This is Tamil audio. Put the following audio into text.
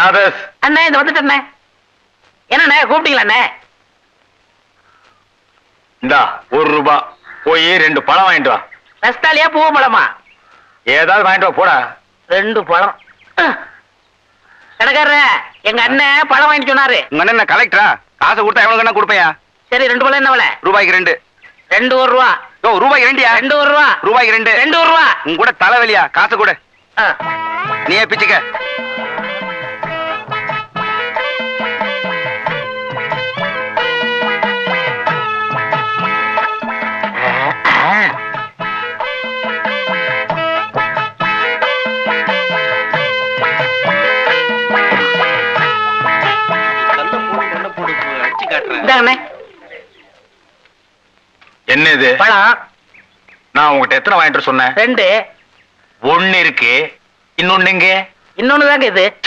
நாதஸ் அண்ணே இந்த வந்துட்டண்ணே என்னண்ணே கூப்பிட்டீங்களா அண்ணே? இந்தா ஒரு ரூபா. போய் ரெண்டு பழம் வாங்கிட்டு வா. ரஸ்தாலியா பூவ பழமா? ஏதாவது வாங்கிட்டு வா போடா. ரெண்டு பழம். கடைக்காரர எங்க அண்ணன் பழம் வாங்கிட்டு சொன்னாரு. உங்க அண்ணன் என்ன கலெக்டரா காசை கொடுத்தா எவ்வளவு கண்ணா கொடுப்பையா? சரி ரெண்டு பழம் என்ன விலை? ரூபாய்க்கு ரெண்டு. ரெண்டு ஒரு ரூபா. யோ ரூபாய்க்கு ரெண்டியா? ரெண்டு ஒரு ரூபா. ரூபாய்க்கு ரெண்டு. ரெண்டு ஒரு ரூபா. உங்க கூட தலைவலியா? காசு கொடு. நீயே பிச்சுக்க. இந்தாங்கண்ணே. என்ன இது பழம். நான் உங்ககிட்ட எத்தனை வாங்கிட்டு சொன்னேன்? ரெண்டு. ஒண்ணு இருக்கு இன்னொன்னு எங்க? இன்னொன்னு தாங்க இது.